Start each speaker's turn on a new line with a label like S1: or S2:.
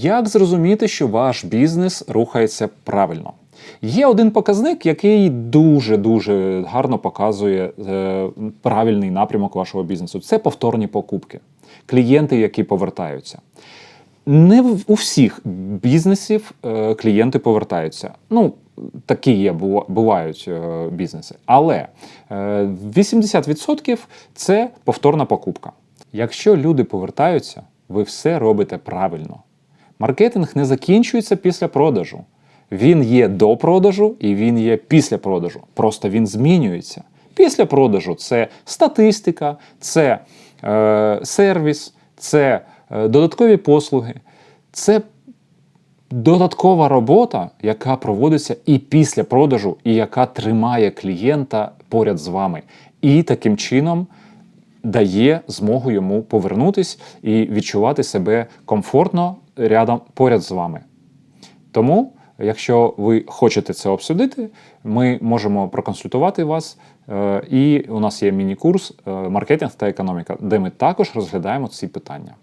S1: Як зрозуміти, що ваш бізнес рухається правильно? Є один показник, який дуже-дуже гарно показує е, правильний напрямок вашого бізнесу. Це повторні покупки. Клієнти, які повертаються. Не у всіх бізнесів е, клієнти повертаються. Ну, такі є, бувають е, бізнеси. Але е, 80% це повторна покупка. Якщо люди повертаються, ви все робите правильно. Маркетинг не закінчується після продажу. Він є до продажу і він є після продажу. Просто він змінюється. Після продажу це статистика, це е, сервіс, це е, додаткові послуги, це додаткова робота, яка проводиться і після продажу, і яка тримає клієнта поряд з вами. І таким чином дає змогу йому повернутись і відчувати себе комфортно рядом поряд з вами. Тому, якщо ви хочете це обсудити, ми можемо проконсультувати вас. е, І у нас є міні-курс е, маркетинг та економіка, де ми також розглядаємо ці питання.